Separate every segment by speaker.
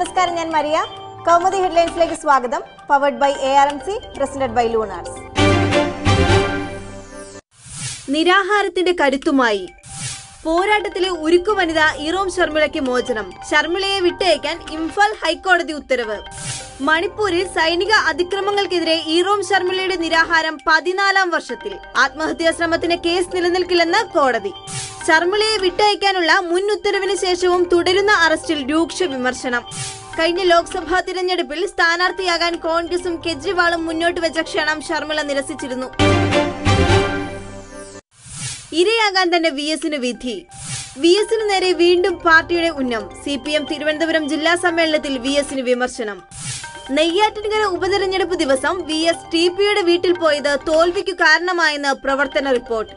Speaker 1: നമസ്കാരം ഞാൻ മരിയ. കൗമുദി ഹെഡ്ലൈൻസിലേക്ക് സ്വാഗതം. Powered by A R M C presented by Lunars
Speaker 2: നിരാഹാരത്തിന്റെ കരുത്തുമായി പോരാട്ടത്തിലെ ഉരുക്കു വനിത ഇറോം ശർമിളയ്ക്ക് മോചനം. ശർമിളയെ വിട്ടയക്കാൻ ഇംഫാൽ ഹൈക്കോടതി ഉത്തരവ്. മണിപ്പൂരിൽ സൈനിക അതിക്രമങ്ങൾക്കെതിരെ ഇറോം ശർമിളയുടെ നിരാഹാരം പതിനാലാം വർഷത്തിൽ. ആത്മഹത്യാ ശ്രമത്തിന് കേസ് നിലനിൽക്കില്ലെന്ന് കോടതി. ശർമിളയെ വിട്ടയക്കാനുള്ള മുൻ ഉത്തരവിന് ശേഷവും തുടരുന്ന അറസ്റ്റിൽ രൂക്ഷ വിമർശനം. കഴിഞ്ഞ ലോക്സഭാ തിരഞ്ഞെടുപ്പിൽ സ്ഥാനാർത്ഥിയാകാൻ കോൺഗ്രസും കെജ്രിവാളും മുന്നോട്ട് വെച്ച ക്ഷണം ശർമിള നിരസിച്ചിരുന്നു. ഇരയാകാൻ തന്നെ വി എസിന് വിധി. വി എസിന് നേരെ വീണ്ടും പാർട്ടിയുടെ ഉന്നം. സി പി എം തിരുവനന്തപുരം ജില്ലാ സമ്മേളനത്തിൽ വി എസിന് വിമർശനം. നെയ്യാറ്റിൻകര ഉപതെരഞ്ഞെടുപ്പ് ദിവസം വി എസ് ടി പിയുടെ വീട്ടിൽ പോയത് തോൽവിക്കു കാരണമായെന്ന് പ്രവർത്തന റിപ്പോർട്ട്.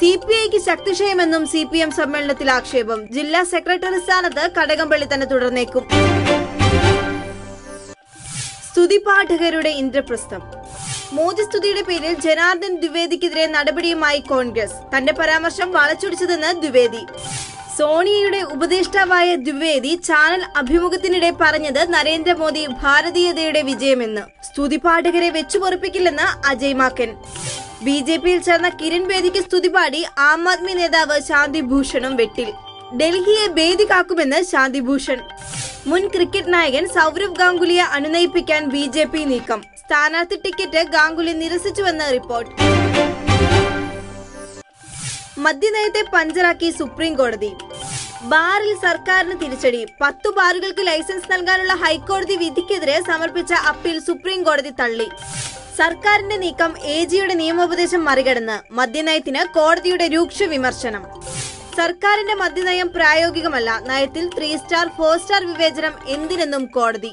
Speaker 2: സി പി ഐക്ക് ശക്തിക്ഷയമെന്നും സി പി എം സമ്മേളനത്തിൽ ആക്ഷേപം. ജില്ലാ സെക്രട്ടറി സ്ഥാനത്ത് കടകംപള്ളി തന്നെ തുടർന്നേക്കും. സ്തുതിപാഠകരുടെ ഇന്ദ്രപ്രസ്ഥം. മോദി സ്തുതിയുടെ പേരിൽ ജനാർദ്ദൻ ദ്വിവേദിക്കെതിരെ നടപടിയുമായി കോൺഗ്രസ്. തന്റെ പരാമർശം വളച്ചൊടിച്ചതെന്ന് ദ്വിവേദി. സോണിയയുടെ ഉപദേഷ്ടാവായ ദ്വിവേദി ചാനൽ അഭിമുഖത്തിനിടെ പറഞ്ഞത് നരേന്ദ്രമോദി ഭാരതീയതയുടെ വിജയമെന്ന്. സ്തുതിപാഠകരെ വെച്ചുപൊറിപ്പിക്കില്ലെന്ന് അജയ് മാക്കൻ. ബി ജെ പിയിൽ ചേർന്ന കിരൺ ബേദിക്ക് സ്തുതിപാടി ആം ആദ്മി നേതാവ് ശാന്തി ഭൂഷണും വെട്ടിൽ. ഡൽഹിയെ ബേദി കാക്കുമെന്ന് ശാന്തി ഭൂഷൺ മുൻ ക്രിക്കറ്റ് നായകൻ സൗരവ് ഗാംഗുലിയെ അനുനയിപ്പിക്കാൻ ബി നീക്കം. സ്ഥാനാർത്ഥി ടിക്കറ്റ് ഗാംഗുലി നിരസിച്ചുവെന്ന് റിപ്പോർട്ട്. മദ്യനയത്തെ പഞ്ചറാക്കി സുപ്രീം കോടതി. ബാറിൽ സർക്കാരിന് തിരിച്ചടി. പത്തു ബാറുകൾക്ക് ലൈസൻസ് നൽകാനുള്ള ഹൈക്കോടതി വിധിക്കെതിരെ സമർപ്പിച്ച അപ്പീൽ സുപ്രീം കോടതി തള്ളി. സർക്കാരിന്റെ നീക്കം എ ജിയുടെ നിയമോപദേശം മറികടന്ന് മദ്യനയത്തിന് കോടതിയുടെ രൂക്ഷ വിമർശനം. സർക്കാരിന്റെ മദ്യനയം പ്രായോഗികമല്ല. നയത്തിൽ ത്രീ സ്റ്റാർ ഫോർ സ്റ്റാർ വിവേചനം എന്തിനെന്നും കോടതി.